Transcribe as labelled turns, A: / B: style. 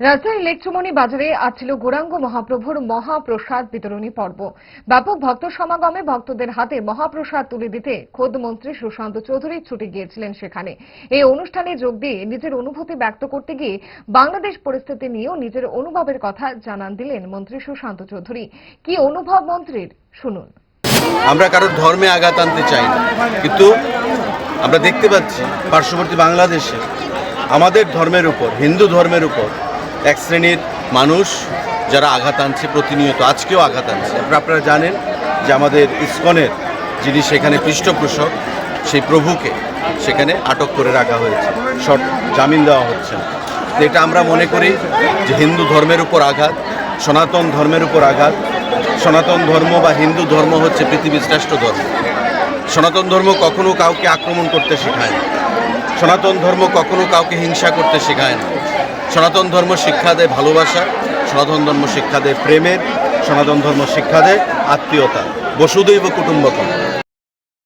A: রাজধানী লেকচুমনি বাজারে আজ ছিল গৌরাঙ্গ মহাপ্রভুর মহাপ্রসাদ বিতরণী পর্ব। ব্যাপক ভক্ত সমাগমে ভক্তদের হাতে মহাপ্রসাদ তুলে দিতে খোদ মন্ত্রী সুশান্ত চৌধুরী ছুটে গিয়েছিলেন সেখানে। এই অনুষ্ঠানে যোগ দিয়ে নিজের অনুভূতি ব্যক্ত করতে গিয়ে বাংলাদেশ পরিস্থিতি নিয়েও নিজের অনুভবের কথা জানান দিলেন মন্ত্রী সুশান্ত চৌধুরী। কি অনুভব মন্ত্রীর? শুনুন।
B: আমরা কারোর ধর্মে আঘাত আনতে চাই না। কিন্তু আমরা দেখতে পাচ্ছি পার্শ্ববর্তী বাংলাদেশে আমাদের ধর্মের উপর, হিন্দু ধর্মের উপর এক শ্রেণির মানুষ যারা আঘাত আনছে, প্রতিনিয়ত আজকেও আঘাত আনছে। আপনারা জানেন যে আমাদের ইসকনের যিনি সেখানে পৃষ্ঠপোষক, সেই প্রভুকে সেখানে আটক করে রাখা হয়েছে। শর্ট জামিন দেওয়া হচ্ছে এটা আমরা মনে করি যে হিন্দু ধর্মের উপর আঘাত, সনাতন ধর্মের উপর আঘাত। সনাতন ধর্ম বা হিন্দু ধর্ম হচ্ছে পৃথিবীর শ্রেষ্ঠ ধর্ম। সনাতন ধর্ম কখনো কাউকে আক্রমণ করতে শেখায় না। সনাতন ধর্ম কখনো কাউকে হিংসা করতে শেখায় না। সনাতন ধর্ম শিক্ষা দেয় ভালোবাসা, সনাতন ধর্ম শিক্ষা দেয় প্রেমের, সনাতন ধর্ম শিক্ষা দেয় আত্মীয়তা। বসুদৈব কুটুম্বকম।